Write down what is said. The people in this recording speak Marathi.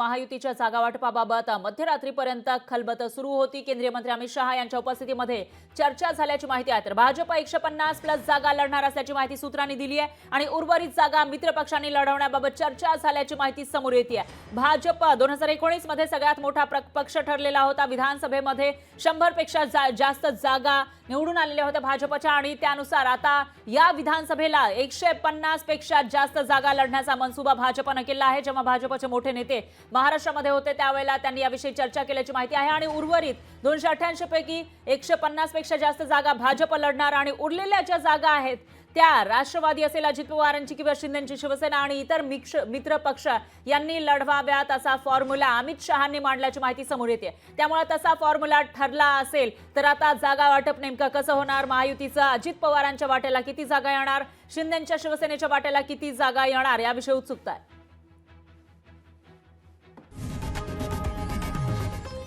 महायुतीच्या जागा वाटपाबाबत मध्यरात्रीपर्यंत खलबत सुरू होती. केंद्रीय मंत्री अमित शहा यांच्या उपस्थितीमध्ये चर्चा झाल्याची माहिती आहे. तर भाजप एकशे पन्नास प्लस जागा लढणार असल्याची माहिती सूत्रांनी दिली आहे आणि उर्वरित जागा मित्र पक्षांनी लढवण्याबाबत चर्चा झाल्याची माहिती समोर येते आहे भाजप दोन हजार एकोणीसमध्ये सगळ्यात मोठा पक्ष ठरलेला होता. विधानसभेमध्ये शंभरपेक्षा जा- जास्त जागा निवडून आलेल्या होत्या भाजपच्या आणि त्यानुसार आता या विधानसभेला एकशे पन्नासपेक्षा जास्त जागा लढण्याचा मनसुबा भाजपनं केला आहे. जेव्हा भाजपचे मोठे नेते महाराष्ट्रामध्ये होते त्यावेळेला त्यांनी याविषयी चर्चा केल्याची माहिती आहे. आणि उर्वरित दोनशे अठ्ठ्याऐंशी पैकी एकशे पन्नासपेक्षा जास्त जागा भाजप लढणार आणि उरलेल्या ज्या जागा आहेत त्या राष्ट्रवादी असेल अजित पवारांची किंवा शिंदेची शिवसेना आणि इतर मिक्ष मित्र पक्ष यांनी लढवाव्यात असा फॉर्म्युला अमित शहांनी मांडल्याची माहिती समोर येते. त्यामुळे तसा फॉर्म्युला ठरला असेल तर आता जागा वाटप नेमकं कसं होणार? महायुतीचं अजित पवारांच्या वाट्याला किती जागा येणार? शिंदेच्या शिवसेनेच्या वाट्याला किती जागा येणार? याविषयी उत्सुकता आहे.